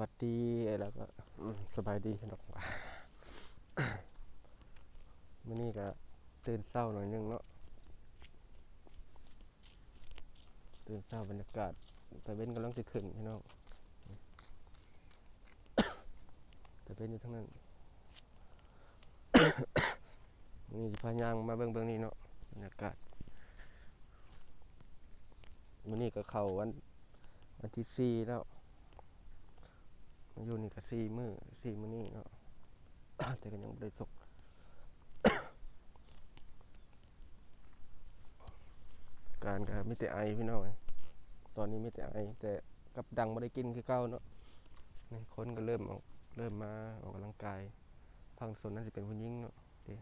วัสดีแล้วก็สบายดีสนุกว่ามื่อนี้ก็ตื่นเศร้าหน่อยหนึงเนาะตื่นเศร้าบรรยากาศแต่เว้นกำลังจะขึ้นพี่น้องแต่เว้นอยู่ทั้งนั้นนี่พายางมาเบิ่งเบิ่งนี่เนาะบรรยากาศมื่อนี้ก็เข้าวันวันที่สี่แล้ว อยู่นี่ก็สี่มือสี่มือนี่เนาะแต่ก็ยังบ่ได้สกการก็ไม่แต่ไอพี่น้องตอนนี้ไม่แต่ไอ แต่กับดังไม่ได้กินคือเก่าเนาะนี่คนก็เริ่มออกเริ่มมาออกกำลังกายพังส่วนนั้นจะเป็นผู้หญิงเนาะเด้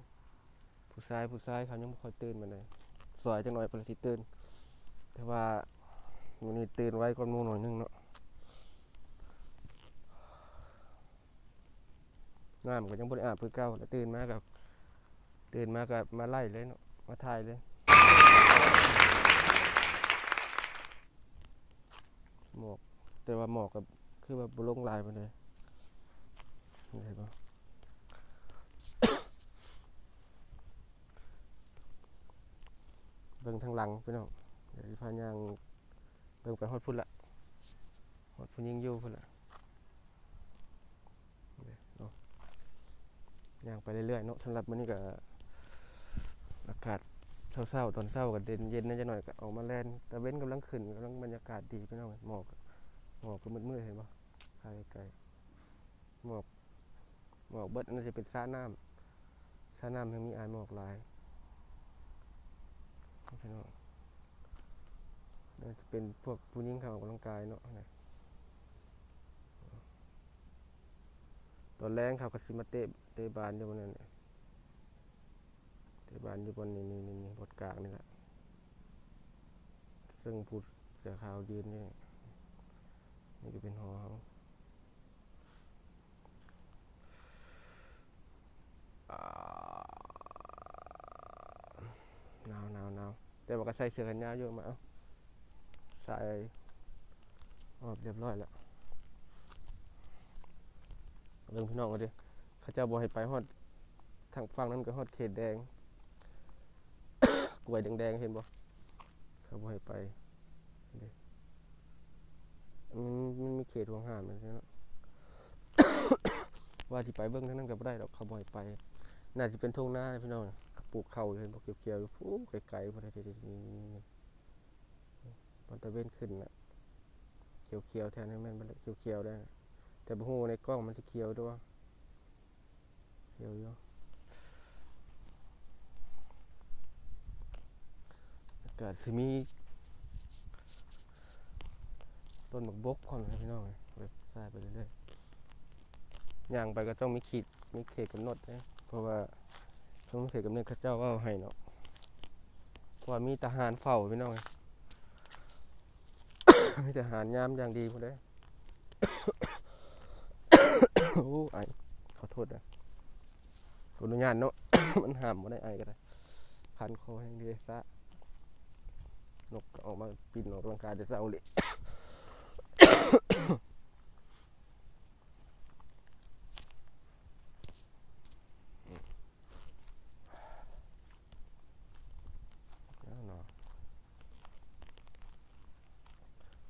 ผู้ชายผู้ชายเขายังไม่ค่อยตื่นมาเลยสวยจังหน่อยเพิ่นสิตื่นแต่ว่ามื้อนี้ตื่นไว้ก่อนมูหน่อยนึงเนาะ น้ำก็ยังบ่ได้อาบคือเก่าแล้วตื่นมากับตื่นมากับมาไล่เลยเนาะมาถ่ายเลยหมอกแต่ว่าหมอกกับคือว่าบ่ลงลายมาเลยเห็นบ่เบิ่งทางหลังพี่น้องเดี๋ยวพาย่างเบิ่งไปฮอดพุ่นละฮอดพุ่นยิงอยู่พุ่นละเดี๋ยวเนาะ ย่างไปเรื่อยๆเนาะสำหรับมื้อนี้ก็อากาศเศร้าๆตอนเช้ากับเย็นเย็นๆน่าจะหน่อยก็ออกมาแล่นต่เว้นกำลังขึ้นกำลังบรรยากาศดีพี่น้องหมอกหมอกก็มืดๆเห็นปะไกลๆหมอกหมอกเบิดอันนั้นจะเป็นซ่าน้ำซ่าน้ำยังมีอายหมอกหลายพี่น้องน่าจะเป็นพวกผู้หญิงเขาออกกำลังกายเนาะนะ ตอนแรงเขาก็สิมาเตะเตะบานอยู่บนนั้นเตะบานอยู่บนนี่นี่นี่บทกลางนี่แหละซึ่งผู้เสือขาวยืนนี่นี่ก็เป็นหอเขาอ่าหนาวหนาวหนาวแต่ว่าก็ใส่เสื้อกันหนาวเยอะมาเอาใส่ออกเรียบร้อยแล้ว่องพี่น้องก็ดิเขาเจ้าบ่ให้ไปฮอดทางฝั่งนั้นก็ฮอดเขตแดง กล้วยแดงๆเห็นบ่เขาบ่ให้ไปเด้มันมันมีเขตห่วงห้ามนั่นใช่เนาะว่าที่ไปเบิ่งทางนั้นก็บ่ได้ดอกเขาบ่ให้ไป น่าจะเป็นทุ่งนาพี่น้องปลูกข้าวเห็นบ่เขียวๆอยู่ฟูไกลๆพุ่นน่ะนี่ๆมันตะเว้นขึ้นน่ะเขียวๆแถวนั้นแม่นบ่เขียวๆได้ แต่บ่ฮู้ในกล้องมันจะเขียวด้วยวะเขียวอยู่อากาศสิมีต้นบักบกพร้อมนะพี่น้องเว็บซ่ายไปเรื่อยๆย่างไปก็ต้องมีขีดมีเขตกำหนดนะเพราะว่าช่วงเขตกำหนดเขาเจ้าว่าให้เนาะเพราะมีทหารเฝ้าพี่น้องมีทหารยามอย่างดีพอได้ โอ้ไอขอโทษนะขออนุญาตเนาะ มันห้ามบ่ได้ไอก็ได้ พันคอแห้งดีซะนกออกมาปีนออกกำลังกายเช้าเลยเอาเนาะ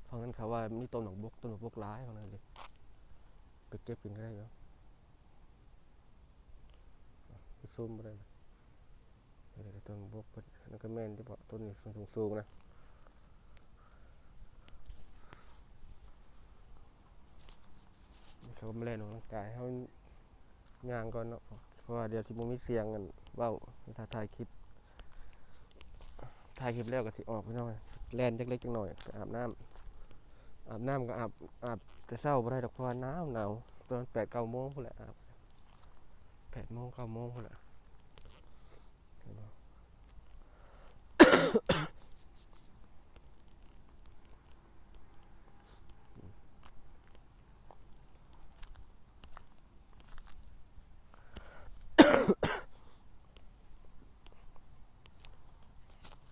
เพราะงั้นเขาว่ามีต้นดอกบกต้นดอกบกร้ายเของนั่นเลย ไปเก็บกินก็ได้เนาะไปซูมได้เดี๋ยวต้นบกเพิ่นนั่นก็แม่นที่บอกต้นนี้สูงสูงๆนะเขาไม่เล่นออกกำลังกายเขาย่างก่อนเนาะเพราะว่าเดี๋ยวที่มันมีเสียงกันเว้าถ้าถ่ายคลิปถ่ายคลิปแล้วก็สิออกไปหน่อยแล่นเล็กจักหน่อยอาบน้ำ อาบน้ำก็อาบอาบแต่เช้าบ่ได้ดอกเพราะว่าหนาวหนาวประมาณแปดเก้าโมงพุ่นแหละอาบแปดโมงเก้าโมงพุ่นแหละ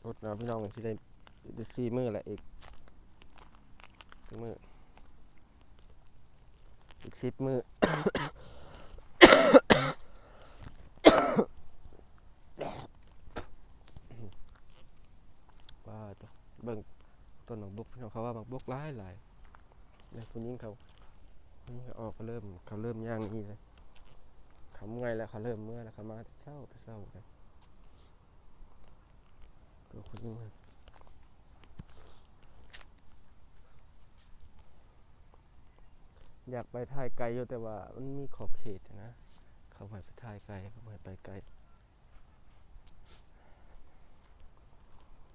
รถนะพี่น้องสิได้ได้สี่มื้อแหละอีก มืออีกสิบมือว่าจะเบิ่งต้นหมากบุกพี่น้องเขาว่าหมากบุกหลายหลายเนี่ยผู้หญิงเขาผู้หญิงเขาออกก็เริ่มเขาเริ่มย่างนี่เลยเขาเมื่อยแล้วเขาเริ่มเมื่อยแล้วเขามาแต่เช้าแต่เช้าเลยตัวผู้หญิงมัน อยากไปถ่ายไกลอยู่แต่ว่ามันมีขอบเขตนะ เขาไม่ให้ไปถ่ายไกลเขาไม่ให้ไปไกล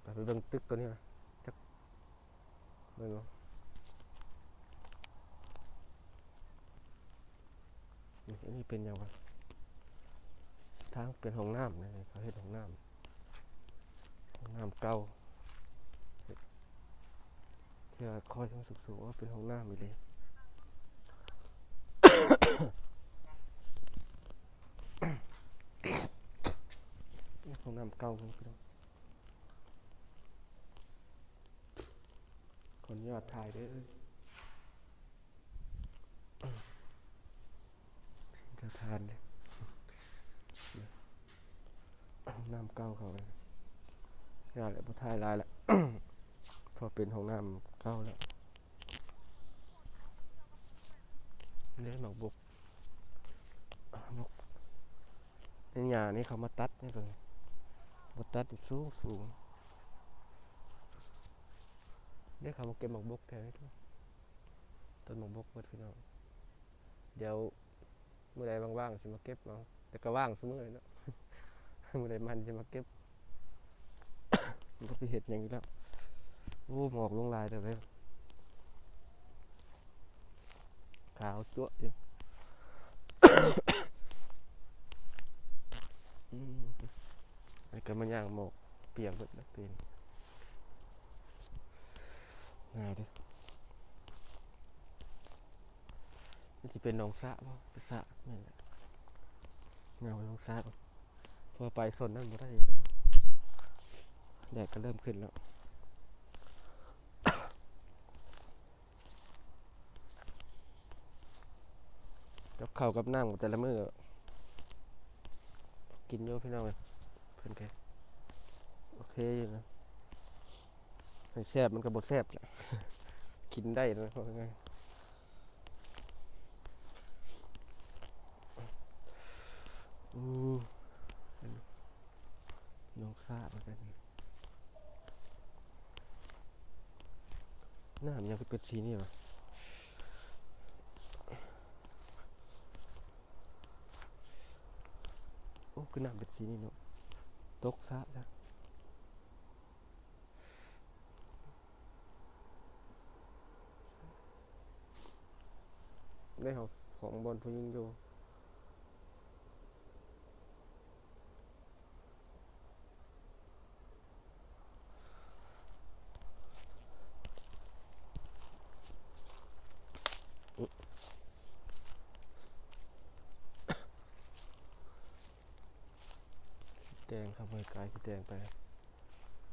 ไปเบิ่งตึกตัวนี้นะจักเบิ่งเอานี่อันนี้เป็นยังวะทางเป็นห้องน้ำนะเขาเฮ็ดห้องน้ำห้องน้ำเก่าเที่คอยทั้งสุกๆว่าเป็นห้องน้ำอีเลย ห้องน้ำเก่าครับพี่น้องขออนุญาตถ่ายเด้อจะทานเลยน้ำเก่าเขาเลยงาแหละพอถ่ายลายแล้วพอเป็นห้องน้ำเก่าแล้ว เนี่ยหมากบุกหมากในหญ้านี่เขามาตัดนี่ตรงนี้มาตัดสูงสูงเนี่ยเขามาเก็บหมากบุกแถวนี้ต้นหมากบุกเบิดพี่น้องเดี๋ยวเมื่อใดว่างๆจะมาเก็บเอาแต่ก็ว่างเสมอเลยเนาะเมื่อใดมันจะมาเก็บมันก็ไปเห็ดอย่างนี้แล้วโอ้หมอกลงลายแต่เลย ขาวจั๊วะอยู่อืมไอ้ก็มันย่างหมอกเปียกหมดแล้วเป็นง่ายด้อมันจะเป็นหนองสระป่ะเป็นสระนี่นแหละเงาหนองสระบ่พอไปสนนั่นบ่ได้แดดก็เริ่มขึ้นแล้ว กับข้าวกับน้ำของแต่ละมือกินโยอะพี่น้องเลยเพิ่อนแกโอเคอยู่นะไม่แซ่บมันก็บ่แซ่บแหละกินได้นะเพราะงอู้เป็นน้องซาเหมือนกันหนี่น้ำยังเป็นสีนี่วะ โอ้คือน้ำเป็นสีนี่เนาะตกซะแล้วได้ของของบอลผู้ยิงอยู่ ครับไม่กายสีแดงไป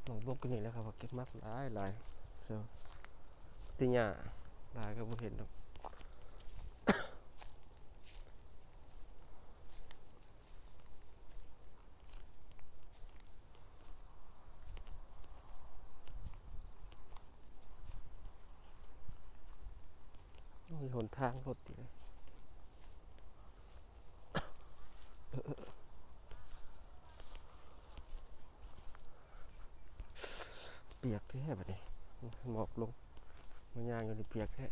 หมองบกกันนี่แล้วครับเก็บมักหลายหลายเชียวติหญ้าหลายก็บ่เห็นดอกมีหนทางรถอยู่ เปียกแท้แบบนี้หมอกลงมันยางอยู่ในเปียกแท้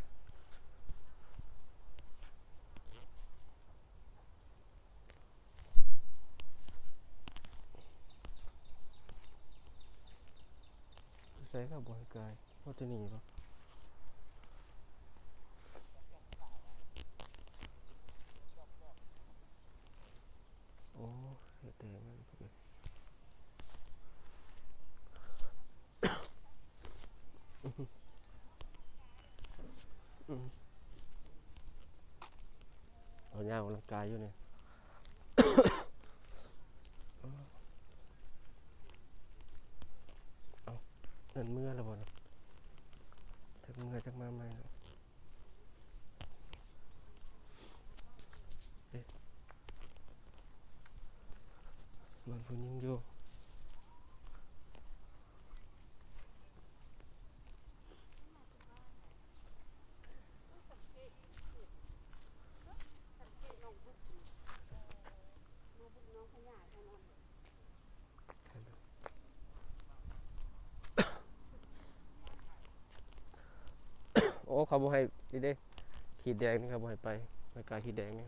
ใส่กับบอยกายว่าจะหนีปะ กำลังกายอยู่เนี่ยเอาเดินเมื่อแล้วบ่นะจัเมื่อจักมาไหม่มันพุ่นยิ่งอยู่ บ่ให้นี่เด้ขีดแดงนี่ครับบ่ให้ไปไม่กล้าขีดแดงนี่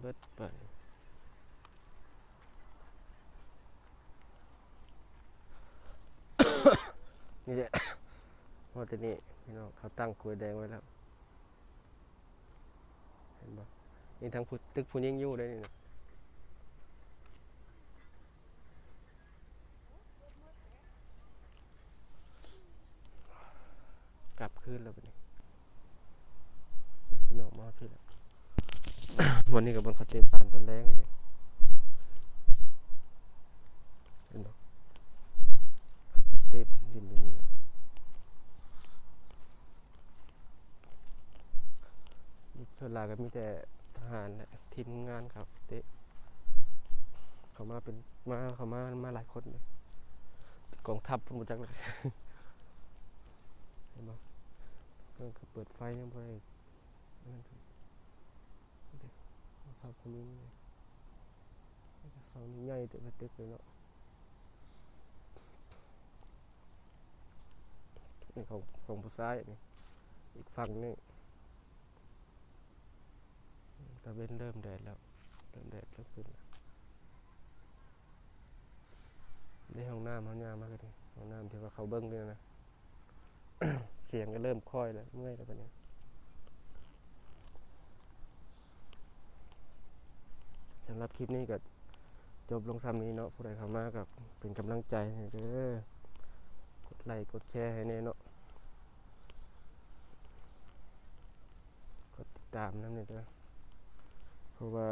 เบิดไปนี่แหละพอต่นี่พี่น้องเขาตั้งกลวยแดงไว้แล้ว เห็นบ่นี่ทั้งตึกพูนยิ่งยู่ด้วยนี่นะกลับคืนแล้วบัดนี้พี่น้อกมาพี่แล้ววันนี้กับบนคาเตรียมผ่านตอนแรกเลยเห็นบ่เตบดินตัวนี้อะนี่ ส่วนหลายก็มีแต่ทหารและทีมงานครับเตะเขามาเป็นมาเขามามาหลายคนเลยกองทัพพุ่นมจักเลยเห็นบ่เพิ่นก็เปิดไฟยังบ่ได้นั่นคือเขาคนนี้เขานี่ใหญ่แต่ว่าตึกเลยเนาะนี่ของของผู้ซ้ายนี่อีกฝั่งนี่ ตะเวนเริ่มแดดแล้ว เริ่มแดดเริ่มขึ้นแล้วได้ห้องน้ำห้องน้ำมากเลยห้องน้ำที่ว่าเขาเบิ้งด้วยนะ เสียงก็เริ่มค่อยแล้วเมื่อยแล้วปะเนี่ยสำหรับคลิปนี้ก็จบลงซ้ำนี้เนาะผู้ใดเข้ามากับเป็นกำลังใจเด้อกดไลค์กดแชร์ให้แน่เนาะกดติดตามนั่นเนี่ยเด้อ เพราะว่า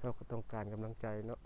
เราก็ต้องการกำลังใจเนาะ